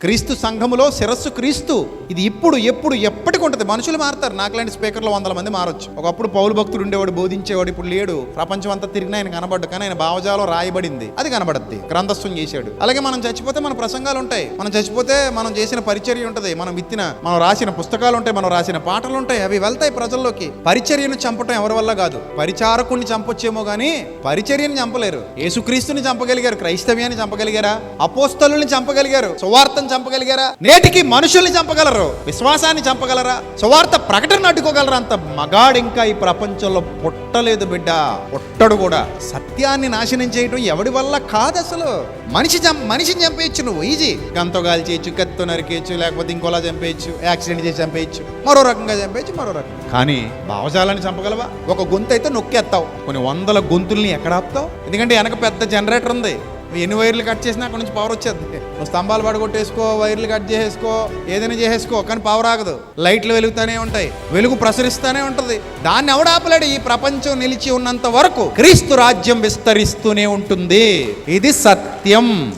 క్రీస్తు సంఘములో శిరస్సు క్రీస్తు. ఇది ఇప్పుడు ఎప్పుడు ఎప్పటికి ఉంటుంది. మనుషులు మారుతారు. నాకులాంటి స్పీకర్లో వందల మంది మారొచ్చు. ఒకప్పుడు పౌలు భక్తుడు ఉండేవాడు బోధించేవాడు ఇప్పుడు లేడు. ప్రపంచం అంతా తిరిగిన ఆయన కనబడ్డు కానీ ఆయన భావజాలం రాయబడింది. అది కనబడద్ది. గ్రంథస్థం చేశాడు. అలాగే మనం చచ్చిపోతే మన ప్రసంగాలు ఉంటాయి. మనం చచ్చిపోతే మనం చేసిన పరిచర్య ఉంటుంది. మనం విత్తిన మనం రాసిన పుస్తకాలు ఉంటాయి. మనం రాసిన పాటలు ఉంటాయి. అవి వెళ్తాయి ప్రజల్లోకి. పరిచర్యను చంపటం ఎవరి వల్ల కాదు. పరిచారకుణ్ణి చంపొచ్చేమో కానీ పరిచర్యను చంపలేరు. యేసుక్రీస్తుని చంపగలిగారు. క్రైస్తవ్యాన్ని చంపగలిగారా? అపోస్తలుని చంపగలిగారు. సువార్తను చంపగలిగారా? నేటికి మనుషుల్ని చంపగలరు. విశ్వాసాన్ని చంపగలరా? సువార్త ప్రకటన అడ్డుకోగలరా? అంత మగాడు ఇంకా ఈ ప్రపంచంలో పుట్టలేదు బిడ్డ. పుట్టడు కూడా. సత్యాన్ని నాశనం చేయడం ఎవడి వల్ల కాదు అసలు. మనిషి చం మనిషిని చంపేయచ్చు నువ్వు. ఈజీ. గంతో గాలి చేయొచ్చు నరికేయచ్చు లేకపోతే ఇంకోలా చంపేయచ్చు యాక్సిడెంట్ చేసి చంపేయచ్చు మరో రకంగా చంపేయచ్చు మరో రకం కానీ భావజాలాన్ని చంపగలవా? ఒక గొంతు అయితే నొక్కేస్తావు కొన్ని వందల గొంతుల్ని ఎక్కడ ఆపుతావు? ఎందుకంటే వెనక పెద్ద జనరేటర్ ఉంది. ఎన్ని వైర్లు కట్ చేసినా అక్కడ నుంచి పవర్ వచ్చేది. స్తంభాలు పడగొట్టేసుకో వైర్లు కట్ చేసేసుకో ఏదైనా చేసేసుకో కానీ పవర్ ఆగదు లైట్లు వెలుగుతూనే ఉంటాయి. వెలుగు ప్రసరిస్తూనే ఉంటుంది. దాన్ని ఎవడాపలేడు ఈ ప్రపంచం నిలిచి ఉన్నంత వరకు క్రీస్తు రాజ్యం విస్తరిస్తూనే ఉంటుంది. ఇది సత్యం.